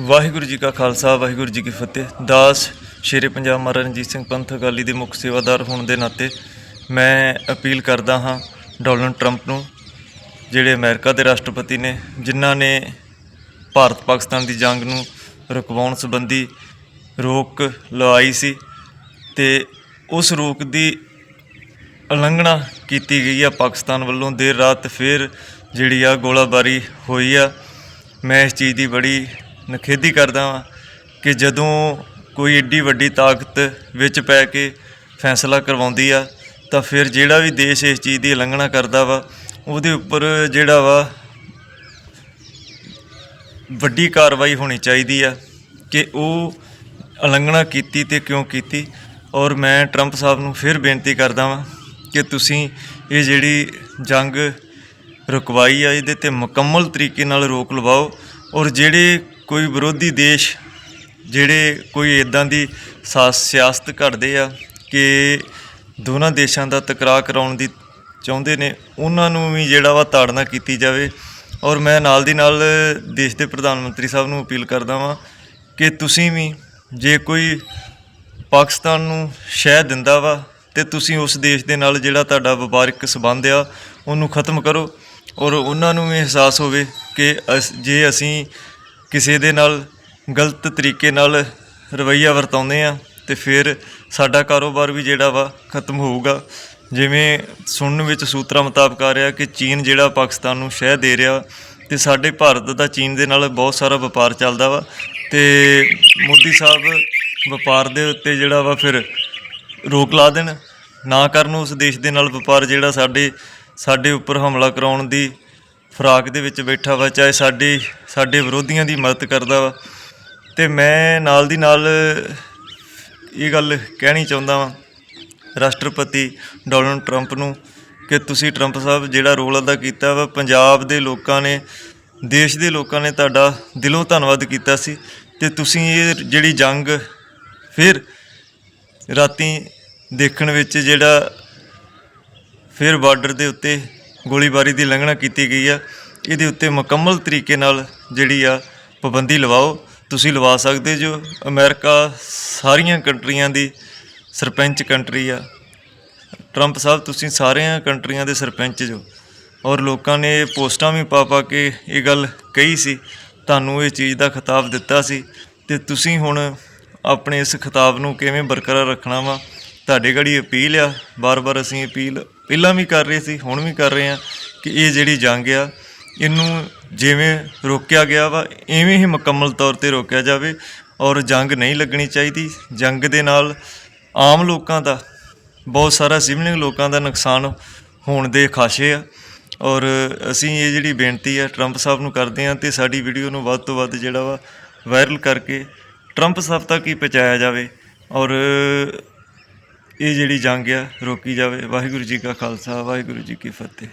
ਵਾਹਿਗੁਰੂ ਜੀ ਕਾ ਖਾਲਸਾ, ਵਾਹਿਗੁਰੂ ਜੀ ਕੀ ਫਤਿਹ। ਦਾਸ ਸ਼ੇਰੇ ਪੰਜਾਬ ਮਹਾਰਾਜ ਰਣਜੀਤ ਸਿੰਘ ਪੰਥ ਅਕਾਲੀ ਦੇ ਮੁੱਖ ਸੇਵਾਦਾਰ ਹੋਣ ਦੇ ਨਾਤੇ ਮੈਂ ਅਪੀਲ ਕਰਦਾ ਹਾਂ ਡੋਨਲਡ ਟਰੰਪ ਨੂੰ, ਜਿਹੜੇ ਅਮਰੀਕਾ ਦੇ ਰਾਸ਼ਟਰਪਤੀ ਨੇ, ਜਿਨ੍ਹਾਂ ਨੇ ਭਾਰਤ ਪਾਕਿਸਤਾਨ ਦੀ ਜੰਗ ਨੂੰ ਰੁਕਵਾਉਣ ਸੰਬੰਧੀ ਰੋਕ ਲਵਾਈ ਸੀ ਤੇ ਉਸ ਰੋਕ ਦੀ ਉਲੰਘਣਾ ਕੀਤੀ ਗਈ ਆ ਪਾਕਿਸਤਾਨ ਵੱਲੋਂ। ਦੇਰ ਰਾਤ ਫਿਰ ਜਿਹੜੀ ਆ ਗੋਲਾਬਾਰੀ ਹੋਈ ਆ। ਮੈਂ ਇਸ ਚੀਜ਼ ਦੀ ਬੜੀ ਨਖੇਦੀ ਕਰਦਾ ਹਾਂ ਕਿ ਜਦੋਂ ਕੋਈ ਏਡੀ ਵੱਡੀ ਤਾਕਤ ਵਿੱਚ ਪੈ ਕੇ ਫੈਸਲਾ ਕਰਵਾਉਂਦੀ ਆ, ਤਾਂ ਫਿਰ ਜਿਹੜਾ ਵੀ ਦੇਸ਼ ਇਸ ਚੀਜ਼ ਦੀ ਉਲੰਘਣਾ ਕਰਦਾ ਵਾ, ਉਹਦੇ ਉੱਪਰ ਜਿਹੜਾ ਵਾ ਵੱਡੀ ਕਾਰਵਾਈ ਹੋਣੀ ਚਾਹੀਦੀ ਆ ਕਿ ਉਹ ਉਲੰਘਣਾ ਕੀਤੀ ਤੇ ਕਿਉਂ ਕੀਤੀ। ਔਰ ਮੈਂ ਟਰੰਪ ਸਾਹਿਬ ਨੂੰ ਫਿਰ ਬੇਨਤੀ ਕਰਦਾ ਵਾਂ ਕਿ ਤੁਸੀਂ ਇਹ ਜਿਹੜੀ ਜੰਗ ਰੁਕਵਾਈ ਆ, ਇਹਦੇ ਤੇ ਮੁਕੰਮਲ ਤਰੀਕੇ ਨਾਲ ਰੋਕ ਲਵਾਓ। ਔਰ ਜਿਹੜੇ ਕੋਈ ਵਿਰੋਧੀ ਦੇਸ਼ ਜਿਹੜੇ ਕੋਈ ਇਦਾਂ ਦੀ ਸਾ- ਸਿਆਸਤ ਘੜਦੇ ਆ ਕਿ ਦੋਨਾਂ ਦੇਸ਼ਾਂ ਦਾ ਟਕਰਾਅ ਕਰਾਉਣ ਦੀ ਚਾਹੁੰਦੇ ਨੇ, ਉਹਨਾਂ ਨੂੰ ਵੀ ਜਿਹੜਾ ਵਾ ਤਾੜਨਾ ਕੀਤੀ ਜਾਵੇ। ਔਰ ਮੈਂ ਨਾਲ ਦੀ ਨਾਲ ਦੇਸ਼ ਦੇ ਪ੍ਰਧਾਨ ਮੰਤਰੀ ਸਾਹਿਬ ਨੂੰ ਅਪੀਲ ਕਰਦਾ ਵਾਂ ਕਿ ਤੁਸੀਂ ਵੀ ਜੇ ਕੋਈ ਪਾਕਿਸਤਾਨ ਨੂੰ ਸ਼ਹਿ ਦਿੰਦਾ ਵਾ ਤੇ ਤੁਸੀਂ ਉਸ ਦੇਸ਼ ਦੇ ਨਾਲ ਜਿਹੜਾ ਤੁਹਾਡਾ ਵਪਾਰਕ ਸਬੰਧ ਆ, ਉਹਨੂੰ ਖਤਮ ਕਰੋ। ਔਰ ਉਹਨਾਂ ਨੂੰ ਵੀ ਅਹਿਸਾਸ ਹੋਵੇ ਕਿ ਅਸ- ਜੇ ਅਸੀਂ ਕਿਸੇ ਦੇ ਨਾਲ ਗਲਤ ਤਰੀਕੇ ਨਾਲ ਰਵੱਈਆ ਵਰਤਾਉਂਦੇ ਆ ਤੇ ਫਿਰ ਸਾਡਾ ਕਾਰੋਬਾਰ ਵੀ ਜਿਹੜਾ ਵਾ ਖਤਮ ਹੋਊਗਾ। ਜਿਵੇਂ ਸੁਣਨ ਵਿੱਚ ਸੂਤਰਾਂ ਮੁਤਾਬਕ ਆ ਰਿਹਾ ਕਿ ਚੀਨ ਜਿਹੜਾ ਪਾਕਿਸਤਾਨ ਨੂੰ ਸ਼ਹਿ ਦੇ ਰਿਹਾ ਤੇ ਸਾਡੇ ਭਾਰਤ ਦਾ ਚੀਨ ਦੇ ਨਾਲ ਬਹੁਤ ਸਾਰਾ ਵਪਾਰ ਚੱਲਦਾ ਵਾ ਤੇ ਮੋਦੀ ਸਾਹਿਬ ਵਪਾਰ ਦੇ ਉੱਤੇ ਜਿਹੜਾ ਵਾ ਫਿਰ ਰੋਕ ਲਾ ਦੇਣ। ਨਾ ਕਰਨ ਉਸ ਦੇਸ਼ ਦੇ ਨਾਲ ਵਪਾਰ ਜਿਹੜਾ ਸਾਡੇ ਸਾਡੇ ਉੱਪਰ ਹਮਲਾ ਕਰਾਉਣ ਦੀ ਫਰਾਕ ਦੇ ਵਿੱਚ ਬੈਠਾ ਵਾ, ਚਾਹੇ ਸਾਡੇ ਸਾਡੇ ਵਿਰੋਧੀਆਂ ਦੀ ਮਦਦ ਕਰਦਾ ਵਾ। ਤੇ ਮੈਂ ਨਾਲ ਦੀ ਨਾਲ ਇਹ ਗੱਲ ਕਹਿਣੀ ਚਾਹੁੰਦਾ ਵਾਂ, ਰਾਸ਼ਟਰਪਤੀ ਡੋਨਲਡ ਟਰੰਪ ਨੂੰ, ਕਿ ਤੁਸੀਂ ਟਰੰਪ ਸਾਹਿਬ ਜਿਹੜਾ ਰੋਲ ਅਦਾ ਕੀਤਾ ਵਾ, ਪੰਜਾਬ ਦੇ ਲੋਕਾਂ ਨੇ, ਦੇਸ਼ ਦੇ ਲੋਕਾਂ ਨੇ ਤੁਹਾਡਾ ਦਿਲੋਂ ਧੰਨਵਾਦ ਕੀਤਾ ਸੀ। ਤੇ ਤੁਸੀਂ ਇਹ ਜਿਹੜੀ ਜੰਗ ਫਿਰ ਰਾਤੀ ਦੇਖਣ ਵਿੱਚ ਜਿਹੜਾ ਫਿਰ ਬਾਰਡਰ ਦੇ ਉੱਤੇ ਗੋਲੀਬਾਰੀ ਦੀ ਲੰਘਣਾ ਕੀਤੀ ਗਈ ਆ। ਇਹਦੇ ਉੱਤੇ ਮੁਕੰਮਲ ਤਰੀਕੇ ਨਾਲ ਜਿਹੜੀ ਆ ਪਾਬੰਦੀ ਲਵਾਓ। ਤੁਸੀਂ ਲਵਾ ਸਕਦੇ ਜੋ। ਅਮਰੀਕਾ ਸਾਰੀਆਂ ਕੰਟਰੀਆਂ ਦੀ ਸਰਪੰਚ ਕੰਟਰੀ ਆ। ਟਰੰਪ ਸਾਹਿਬ, ਤੁਸੀਂ ਸਾਰੀਆਂ ਕੰਟਰੀਆਂ ਦੇ ਸਰਪੰਚ ਜੋ। ਔਰ ਲੋਕਾਂ ਨੇ ਇਹ ਪੋਸਟਾਂ ਵੀ ਪਾ ਪਾ ਕੇ ਇਹ ਗੱਲ ਕਹੀ ਸੀ। ਤੁਹਾਨੂੰ ਇਹ ਚੀਜ਼ ਦਾ ਖਿਤਾਬ ਦਿੱਤਾ ਸੀ। ਤੇ ਤੁਸੀਂ ਹੁਣ ਆਪਣੇ ਇਸ ਖਿਤਾਬ ਨੂੰ ਕਿਵੇਂ ਬਰਕਰਾਰ ਰੱਖਣਾ ਵਾ? ਤੁਹਾਡੇ ਘੜੀ ਅਪੀਲ ਆ। ਬਾਰ-ਬਾਰ ਅਸੀਂ ਅਪੀਲ ਪਹਿਲਾਂ ਵੀ ਕਰ ਰਹੇ ਸੀ, ਹੁਣ ਵੀ ਕਰ ਰਹੇ ਆ ਕਿ ਇਹ ਜਿਹੜੀ ਜੰਗ ਆ, ਇਹਨੂੰ ਜਿਵੇਂ ਰੋਕਿਆ ਗਿਆ ਵਾ ਐਵੇਂ ਹੀ ਮੁਕੰਮਲ ਤੌਰ ਤੇ ਰੋਕਿਆ ਜਾਵੇ ਔਰ ਜੰਗ ਨਹੀਂ ਲੱਗਣੀ ਚਾਹੀਦੀ। ਜੰਗ ਦੇ ਨਾਲ ਆਮ ਲੋਕਾਂ ਦਾ, ਬਹੁਤ ਸਾਰਾ ਸਿਵਲਿੰਗ ਲੋਕਾਂ ਦਾ ਨੁਕਸਾਨ ਹੋਣ ਦੇ ਖਾਸ਼ੇ ਆ। ਔਰ ਅਸੀਂ ਇਹ ਜਿਹੜੀ ਬੇਨਤੀ ਆ, ਟਰੰਪ ਸਾਹਿਬ ਨੂੰ ਕਰਦੇ ਆ ਤੇ ਸਾਡੀ ਵੀਡੀਓ ਨੂੰ ਵੱਧ ਤੋਂ ਵੱਧ ਜਿਹੜਾ ਵਾ, ਵਾਇਰਲ ਕਰਕੇ ਟਰੰਪ ਸਾਹਿਬ ਤੱਕ ਹੀ ਪਹੁੰਚਾਇਆ ਜਾਵੇ। ਔਰ ਇਹ ਜਿਹੜੀ ਜੰਗ ਆ ਰੋਕੀ ਜਾਵੇ। ਵਾਹਿਗੁਰੂ ਜੀ ਕਾ ਖਾਲਸਾ ਵਾਹਿਗੁਰੂ ਜੀ ਕੀ ਫਤਿਹ।